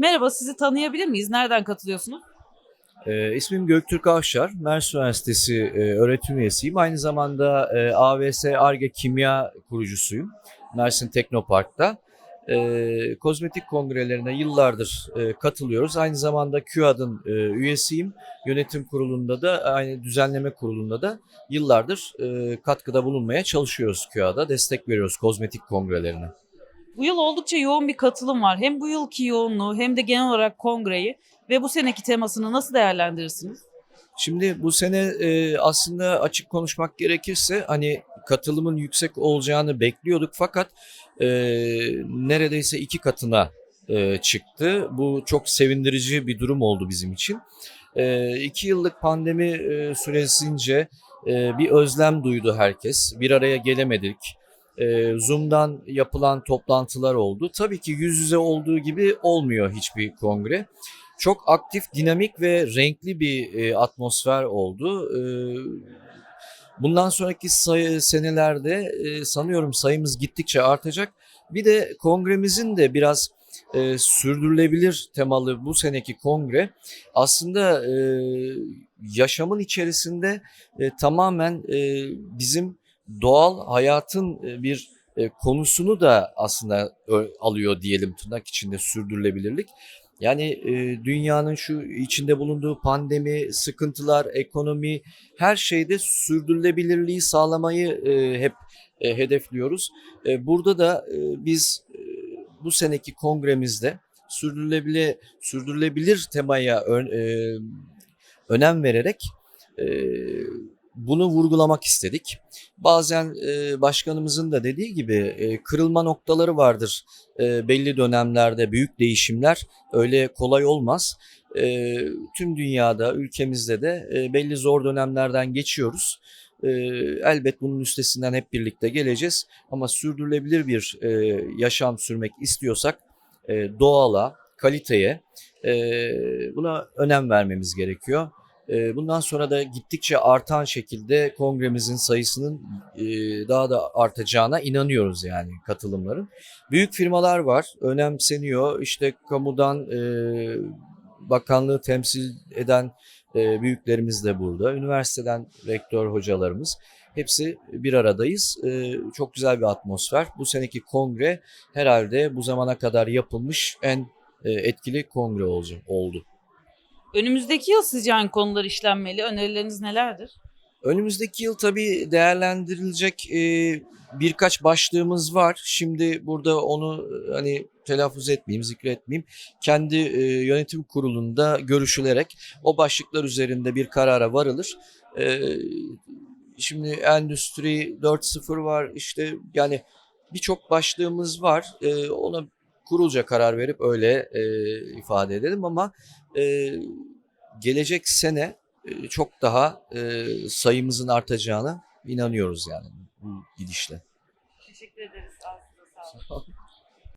Merhaba, sizi tanıyabilir miyiz? Nereden katılıyorsunuz? Ee, ismim Göktürk Avşar, Mersin Üniversitesi e, öğretim üyesiyim. Aynı zamanda e, AVS ARGE Kimya kurucusuyum Mersin Teknopark'ta. E, kozmetik kongrelerine yıllardır e, katılıyoruz. Aynı zamanda QAD'ın e, üyesiyim. Yönetim kurulunda da, aynı düzenleme kurulunda da yıllardır e, katkıda bulunmaya çalışıyoruz QAD'a. Destek veriyoruz kozmetik kongrelerine. Bu yıl oldukça yoğun bir katılım var. Hem bu yılki yoğunluğu hem de genel olarak kongreyi ve bu seneki temasını nasıl değerlendirirsiniz? Şimdi bu sene e, aslında açık konuşmak gerekirse hani katılımın yüksek olacağını bekliyorduk fakat e, neredeyse iki katına e, çıktı. Bu çok sevindirici bir durum oldu bizim için. E, iki yıllık pandemi e, süresince e, bir özlem duydu herkes. Bir araya gelemedik. E, Zoom'dan yapılan toplantılar oldu. Tabii ki yüz yüze olduğu gibi olmuyor hiçbir kongre çok aktif, dinamik ve renkli bir e, atmosfer oldu. E, bundan sonraki sayı, senelerde e, sanıyorum sayımız gittikçe artacak. Bir de kongremizin de biraz e, sürdürülebilir temalı bu seneki kongre aslında e, yaşamın içerisinde e, tamamen e, bizim doğal hayatın e, bir e, konusunu da aslında ö- alıyor diyelim tırnak içinde sürdürülebilirlik. Yani e, dünyanın şu içinde bulunduğu pandemi, sıkıntılar, ekonomi her şeyde sürdürülebilirliği sağlamayı e, hep e, hedefliyoruz. E, burada da e, biz e, bu seneki kongremizde sürdürülebilir sürdürülebilir temaya ön, e, önem vererek e, bunu vurgulamak istedik. Bazen e, başkanımızın da dediği gibi e, kırılma noktaları vardır e, belli dönemlerde büyük değişimler öyle kolay olmaz. E, tüm dünyada, ülkemizde de e, belli zor dönemlerden geçiyoruz. E, elbet bunun üstesinden hep birlikte geleceğiz. Ama sürdürülebilir bir e, yaşam sürmek istiyorsak e, doğala, kaliteye e, buna önem vermemiz gerekiyor. E, bundan sonra da gittikçe artan şekilde kongremizin sayısının e, daha da artacağına inanıyoruz yani katılımların. Büyük firmalar var, önemseniyor. İşte kamudan e, bakanlığı temsil eden e, büyüklerimiz de burada. Üniversiteden rektör hocalarımız. Hepsi bir aradayız. Çok güzel bir atmosfer. Bu seneki kongre herhalde bu zamana kadar yapılmış en etkili kongre oldu. Önümüzdeki yıl sizce hangi konular işlenmeli? Önerileriniz nelerdir? Önümüzdeki yıl tabii değerlendirilecek e, birkaç başlığımız var. Şimdi burada onu e, hani telaffuz etmeyeyim, zikretmeyeyim. Kendi e, yönetim kurulunda görüşülerek o başlıklar üzerinde bir karara varılır. Şimdi Endüstri 4.0 var işte yani birçok başlığımız var. Ona kurulca karar verip öyle e, ifade edelim ama e, gelecek sene e, çok daha e, sayımızın artacağına inanıyoruz yani bu gidişle. Teşekkür ederiz. Ağzınıza sağlık.